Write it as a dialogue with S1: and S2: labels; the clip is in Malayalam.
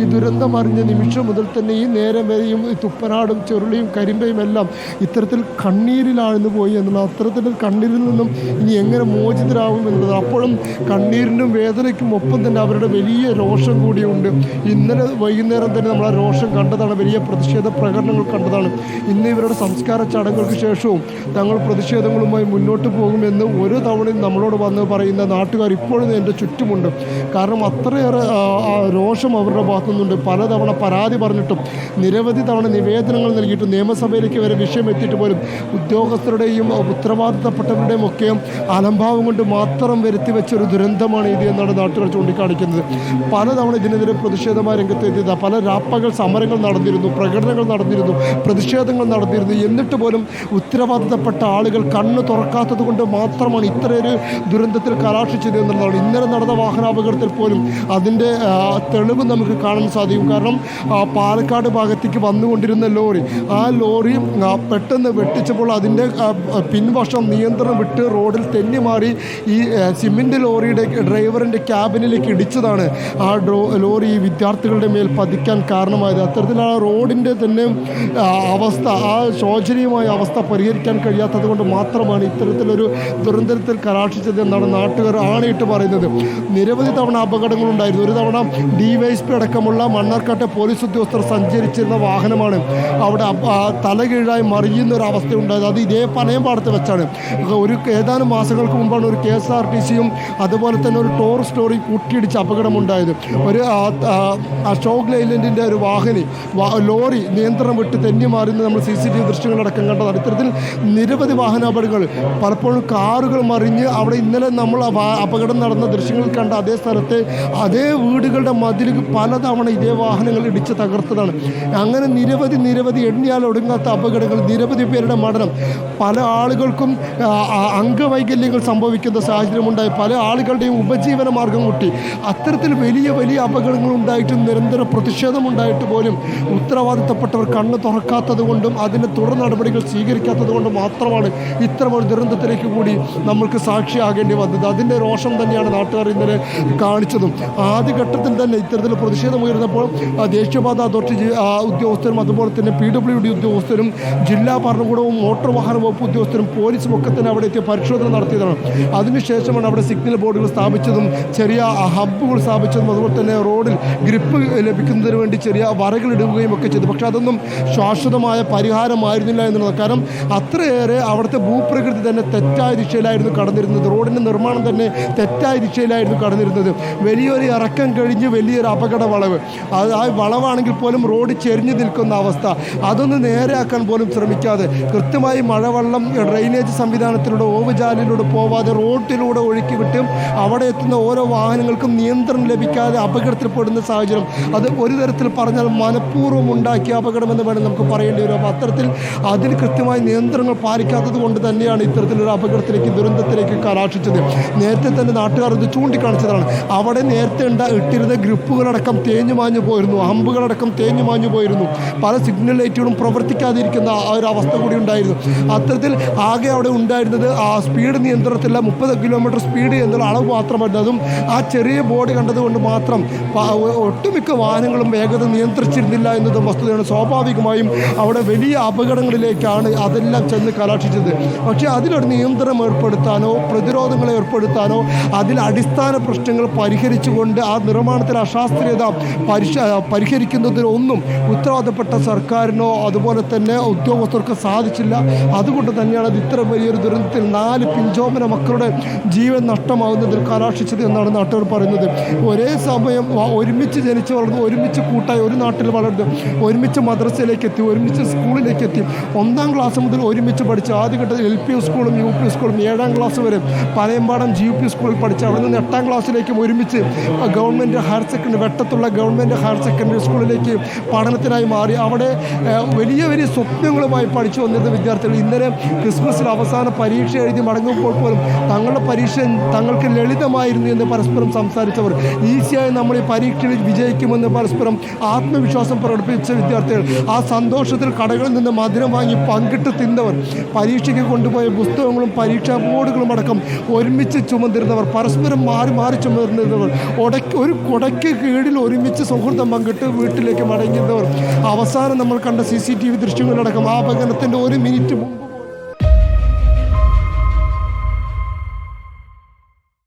S1: ഈ ദുരന്തം അറിഞ്ഞ നിമിഷം മുതൽ തന്നെ ഈ നേരം വരെയും ഈ തുപ്പനാടും ചെറുളിയും കരിമ്പയും എല്ലാം ഇത്തരത്തിൽ കണ്ണീരിലാഴ്ന്നു പോയി എന്നുള്ള അത്തരത്തിൽ കണ്ണീരിൽ നിന്നും ഇനി എങ്ങനെ മോചിതരാകും എന്നുള്ളത്. അപ്പോഴും കണ്ണീരിനും വേദനയ്ക്കും ഒപ്പം തന്നെ അവരുടെ വലിയ രോഷം കൂടിയുണ്ട് ഇന്നലെ വൈകുന്നേരം തന്നെ നമ്മൾ ആ രോഷം കണ്ടതാണ് വലിയ പ്രതിഷേധ പ്രകടനങ്ങൾ കണ്ടതാണ്. ഇന്ന് ഇവരുടെ സംസ്കാര ചടങ്ങുകൾക്ക് ശേഷവും തങ്ങൾ പ്രതിഷേധങ്ങളുമായി മുന്നോട്ട് പോകുമെന്ന് ഒരു തവണയും നമ്മളോട് വന്ന് പറയുന്ന നാട്ടുകാർ ഇപ്പോഴും എന്റെ ചുറ്റുമുണ്ട്. കാരണം അത്രയേറെ ആ അവരുടെ ഭാഗത്തു നിന്നുണ്ട് പലതവണ പരാതി പറഞ്ഞിട്ടും നിരവധി തവണ നിവേദനങ്ങൾ നൽകിയിട്ടും നിയമസഭയിലേക്ക് വരെ വിഷയം എത്തിയിട്ട് പോലും ഉദ്യോഗസ്ഥരുടെയും ഉത്തരവാദിത്തപ്പെട്ടവരുടെയും ഒക്കെ അലംഭാവം കൊണ്ട് മാത്രം വരുത്തി വെച്ചൊരു ദുരന്തമാണ് ഇത് എന്നാണ് നാട്ടുകാർ ചൂണ്ടിക്കാണിക്കുന്നത്. പലതവണ ഇതിനെതിരെ പ്രതിഷേധമായ രംഗത്ത് എത്തിയത് പല രാപ്പകൾ സമരങ്ങൾ നടന്നിരുന്നു പ്രകടനങ്ങൾ നടന്നിരുന്നു പ്രതിഷേധങ്ങൾ നടന്നിരുന്നു. എന്നിട്ട് പോലും ഉത്തരവാദിത്തപ്പെട്ട ആളുകൾ കണ്ണ് തുറക്കാത്തത് കൊണ്ട് മാത്രമാണ് ഇത്രയൊരു ദുരന്തത്തിൽ കലാക്ഷിച്ചത് എന്നുള്ളതാണ്. ഇന്നലെ നടന്ന വാഹനാപകടത്തിൽ പോലും അതിന്റെ ആ, തെളിവ് നമുക്ക് കാണാൻ സാധിക്കും. കാരണം പാലക്കാട് ഭാഗത്തേക്ക് വന്നുകൊണ്ടിരുന്ന ലോറി ആ ലോറി പെട്ടെന്ന് വെട്ടിച്ചപ്പോൾ അതിന്റെ പിൻവശം നിയന്ത്രണം വിട്ട് റോഡിൽ തെന്നി മാറി ഈ സിമെന്റ് ലോറിയുടെ ഡ്രൈവറിന്റെ ക്യാബിനിലേക്ക് ഇടിച്ചതാണ്. ആ ലോറി വിദ്യാർത്ഥികളുടെ മേൽ പതിക്കാൻ കാരണമായത്. അത്തരത്തിൽ ആ റോഡിന്റെ തന്നെ അവസ്ഥ ആ ശോചനീയമായ അവസ്ഥ പരിഹരിക്കാൻ കഴിയാത്തത് കൊണ്ട് മാത്രമാണ് ഇത്തരത്തിലൊരു ദുരന്തത്തിൽ കലാക്ഷിച്ചത് എന്നാണ് നാട്ടുകാർ ആണയിട്ട് പറയുന്നത്. നിരവധി തവണ അപകടങ്ങളുണ്ടായിരുന്നു. ഒരു തവണ ഡിവൈഎസ്പി അടക്കമുള്ള മണ്ണാർക്കാട്ടെ പോലീസ് ഉദ്യോഗസ്ഥർ സഞ്ചരിച്ചിരുന്ന വാഹനമാണ് അവിടെ തലകീഴായി മറിയുന്ന ഒരു അവസ്ഥ ഉണ്ടായത് അത് ഇതേ പനയമ്പാടത്ത് വെച്ചാണ്. ഒരു ഏതാനും മാസങ്ങൾക്ക് മുമ്പാണ് ഒരു കെ എസ് ആർ ടി സിയും അതുപോലെ തന്നെ ഒരു ടോർ സ്റ്റോറി കൂട്ടിയിടിച്ച് അപകടമുണ്ടായത്. ഒരു അശോക് ലൈലൻഡിന്റെ ഒരു വാഹനി ലോറി നിയന്ത്രണം വിട്ട് തെന്നി മാറുന്ന നമ്മൾ സി സി ടി വി ദൃശ്യങ്ങളടക്കം കണ്ടതാണ് ഇത്തരത്തിൽ നിരവധി വാഹനാപകടങ്ങൾ പലപ്പോഴും കാറുകൾ മറിഞ്ഞ് അവിടെ ഇന്നലെ നമ്മൾ അപകടം നടന്ന ദൃശ്യങ്ങൾ കണ്ട അതേ സ്ഥലത്തെ അതേ വീടുകളുടെ മതിൽ പലതവണ ഇതേ വാഹനങ്ങൾ ഇടിച്ച് തകർത്തതാണ്. അങ്ങനെ നിരവധി നിരവധി എണ്ണിയാൽ ഒടുങ്ങാത്ത അപകടങ്ങൾ നിരവധി പേരുടെ മരണം. പല ആളുകൾക്കും അംഗവൈകല്യങ്ങൾ സംഭവിക്കുന്ന സാഹചര്യമുണ്ടായി. പല ആളുകളുടെയും ഉപജീവന മാർഗം കൂട്ടി. അത്തരത്തിൽ വലിയ വലിയ അപകടങ്ങൾ ഉണ്ടായിട്ടും നിരന്തര പ്രതിഷേധമുണ്ടായിട്ട് പോലും ഉത്തരവാദിത്തപ്പെട്ടവർ കണ്ണ് തുറക്കാത്തത് കൊണ്ടും അതിന്റെ തുടർ നടപടികൾ സ്വീകരിക്കാത്തത് കൊണ്ടും മാത്രമാണ് ഇത്തരമൊരു ദുരന്തത്തിലേക്ക് കൂടി നമ്മൾക്ക് സാക്ഷിയാകേണ്ടി വന്നത്. അതിന്റെ രോഷം തന്നെയാണ് നാട്ടുകാർ ഇന്നലെ കാണിച്ചതും. ആദ്യഘട്ടത്തിൽ തന്നെ ഇത്തരത്തിൽ പ്രതിഷേധമുയർന്നപ്പോൾ ഉയർന്നപ്പോൾ ദേശീയപാത അതോറിറ്റി ഉദ്യോഗസ്ഥരും അതുപോലെ തന്നെ പി ഡബ്ല്യു ഡി ഉദ്യോഗസ്ഥരും ജില്ലാ ഭരണകൂടവും മോട്ടോർ വാഹന വകുപ്പ് ഉദ്യോഗസ്ഥരും പോലീസും ഒക്കെ തന്നെ അവിടെ എത്തിയ പരിശോധന നടത്തിയതാണ്. അതിനുശേഷമാണ് അവിടെ സിഗ്നൽ ബോർഡുകൾ സ്ഥാപിച്ചതും ചെറിയ ഹബ്ബുകൾ സ്ഥാപിച്ചതും അതുപോലെ തന്നെ റോഡിൽ ഗ്രിപ്പ് ലഭിക്കുന്നതിന് വേണ്ടി ചെറിയ വരകൾ ഇടുകയും ഒക്കെ ചെയ്തു. പക്ഷേ അതൊന്നും ശാശ്വതമായ പരിഹാരമായിരുന്നില്ല എന്നുള്ളത്. കാരണം അത്രയേറെ അവിടുത്തെ ഭൂപ്രകൃതി തന്നെ തെറ്റായ ദിശയിലായിരുന്നു കടന്നിരുന്നത്. റോഡിന്റെ നിർമ്മാണം തന്നെ തെറ്റായ ദിശയിലായിരുന്നു കടന്നിരുന്നത്. വലിയൊരു ഇറക്കം കഴിഞ്ഞ് വലിയൊരു അപകട വളവ് അത് ആ വളവാണെങ്കിൽ പോലും റോഡ് ചെരിഞ്ഞു നിൽക്കുന്ന അവസ്ഥ. അതൊന്ന് നേരെയാക്കാൻ പോലും ശ്രമിക്കാതെ കൃത്യമായി മഴവെള്ളം ഡ്രെയിനേജ് സംവിധാനത്തിലൂടെ ഓവുചാലിലൂടെ പോവാതെ റോഡിലൂടെ ഒഴുക്കി വിട്ടും അവിടെ എത്തുന്ന ഓരോ വാഹനങ്ങൾക്കും നിയന്ത്രണം ലഭിക്കാതെ അപകടത്തിൽപ്പെടുന്ന സാഹചര്യം. അത് ഒരു തരത്തിൽ പറഞ്ഞാൽ മനഃപൂർവം ഉണ്ടാക്കിയ അപകടമെന്ന് വേണം നമുക്ക് പറയേണ്ടി വരും. അത്തരത്തിൽ അതിന് കൃത്യമായി നിയന്ത്രണങ്ങൾ പാലിക്കാത്തത് കൊണ്ട് തന്നെയാണ് ഇത്തരത്തിലൊരു അപകടത്തിലേക്ക് ദുരന്തത്തിലേക്ക് കലാശിച്ചത്. നേരത്തെ തന്നെ നാട്ടുകാർ ഇത് ചൂണ്ടിക്കാണിച്ചതാണ്. അവിടെ നേരത്തെ ഉണ്ട ഇട്ടിരുന്ന ഗ്രൂപ്പുകളടക്കം തേഞ്ഞു മാഞ്ഞു പോയിരുന്നു. ഹമ്പുകളടക്കം തേഞ്ഞു മാഞ്ഞു പോയിരുന്നു. പല സിഗ്നൽ ലൈറ്റുകളും പ്രവർത്തിക്കാതിരിക്കുന്ന ആ ഒരു അവസ്ഥ കൂടി ഉണ്ടായിരുന്നു. അത്തരത്തിൽ ആകെ അവിടെ ഉണ്ടായിരുന്നത് ആ സ്പീഡ് നിയന്ത്രണത്തില്ല മുപ്പത് കിലോമീറ്റർ സ്പീഡ് എന്നുള്ള അളവ് മാത്രമായിരുന്നു അതും ആ ചെറിയ ബോർഡ് കണ്ടതുകൊണ്ട് മാത്രം ഒട്ടുമിക്ക വാഹനങ്ങളും വേഗത നിയന്ത്രിച്ചിരുന്നില്ല എന്നതും വസ്തുതയാണ്. സ്വാഭാവികമായും അവിടെ വലിയ അപകടങ്ങളിലേക്കാണ് അതെല്ലാം ചെന്ന് കലാക്ഷിച്ചത് പക്ഷേ അതിലൊരു നിയന്ത്രണം ഏർപ്പെടുത്താനോ പ്രതിരോധങ്ങളെ ഏർപ്പെടുത്താനോ അതിൽ അടിസ്ഥാന പ്രശ്നങ്ങൾ പരിഹരിച്ചുകൊണ്ട് ആ നിർമ്മാണത്തിലെ അശാസ്ത്രീയത പരിശ പരിഹരിക്കുന്നതിനൊന്നും ഉത്തരവാദപ്പെട്ട സർക്കാരിനോ അതുപോലെ തന്നെ ഉദ്യോഗസ്ഥർക്ക് സാധിച്ചില്ല. അതുകൊണ്ട് തന്നെയാണ് അത് ഇത്ര വലിയൊരു ദുരന്തത്തിൽ നാല് പിഞ്ചോമന മക്കളുടെ ജീവൻ നഷ്ടമാകുന്നതിൽ കലാശിച്ചത് എന്നാണ് നാട്ടുകാർ പറയുന്നത്. ഒരേ സമയം ഒരുമിച്ച് ജനിച്ച് വളർന്നു ഒരുമിച്ച് കൂട്ടായി ഒരു നാട്ടിൽ വളർന്നു ഒരുമിച്ച് മദ്രസയിലേക്ക് എത്തി ഒരുമിച്ച് സ്കൂളിലേക്ക് എത്തി. ഒന്നാം ക്ലാസ് മുതൽ ഒരുമിച്ച് പഠിച്ച് ആദ്യഘട്ടത്തിൽ എൽ പി സ്കൂളും യു പി സ്കൂളും ഏഴാം ക്ലാസ് വരെ പനയമ്പാടം ജി യു പി സ്കൂളിൽ പഠിച്ച് അവിടെ നിന്ന് എട്ടാം ക്ലാസ്സിലേക്കും ഒരുമിച്ച് ഗവൺമെന്റ് ഹയർ സെക്കൻഡറി വെട്ടത്തുള്ള ഗവൺമെന്റ് ഹയർ സെക്കൻഡറി സ്കൂളിലേക്ക് പഠനത്തിനായി മാറി. അവിടെ വലിയ വലിയ സ്വപ്നങ്ങളുമായി പഠിച്ചു വന്നിരുന്ന വിദ്യാർത്ഥികൾ ഇന്നലെ ക്രിസ്മസിൽ അവസാന പരീക്ഷ എഴുതി മടങ്ങുമ്പോൾ പോലും തങ്ങളുടെ പരീക്ഷ തങ്ങൾക്ക് ലളിതമായിരുന്നു എന്ന് പരസ്പരം സംസാരിച്ചവർ. ഈസിയായി നമ്മൾ ഈ പരീക്ഷയിൽ വിജയിക്കുമെന്ന് പരസ്പരം ആത്മവിശ്വാസം പ്രകടിപ്പിച്ച വിദ്യാർത്ഥികൾ. ആ സന്തോഷത്തിൽ കടകളിൽ നിന്ന് മധുരം വാങ്ങി പങ്കിട്ട് തിന്നവർ. പരീക്ഷയ്ക്ക് കൊണ്ടുപോയ പുസ്തകങ്ങളും പരീക്ഷാ ബോർഡുകളും അടക്കം ഒരുമിച്ച് ചുമന്നിരുന്നവർ. പരസ്പരം മാറി മാറി ചുമന്നിരുന്നവർ. ഒടക്ക് ഒരു കുടയ്ക്ക് കീഴിൽ ഒരുമിച്ച് സൗഹൃദം പങ്കിട്ട് വീട്ടിലേക്ക് മടങ്ങിയവർ. അവസാനം നമ്മൾ കണ്ട സി സി ടി വി ദൃശ്യങ്ങളടക്കം ആ അപകടത്തിന്റെ ഒരു മിനിറ്റ് മുമ്പ്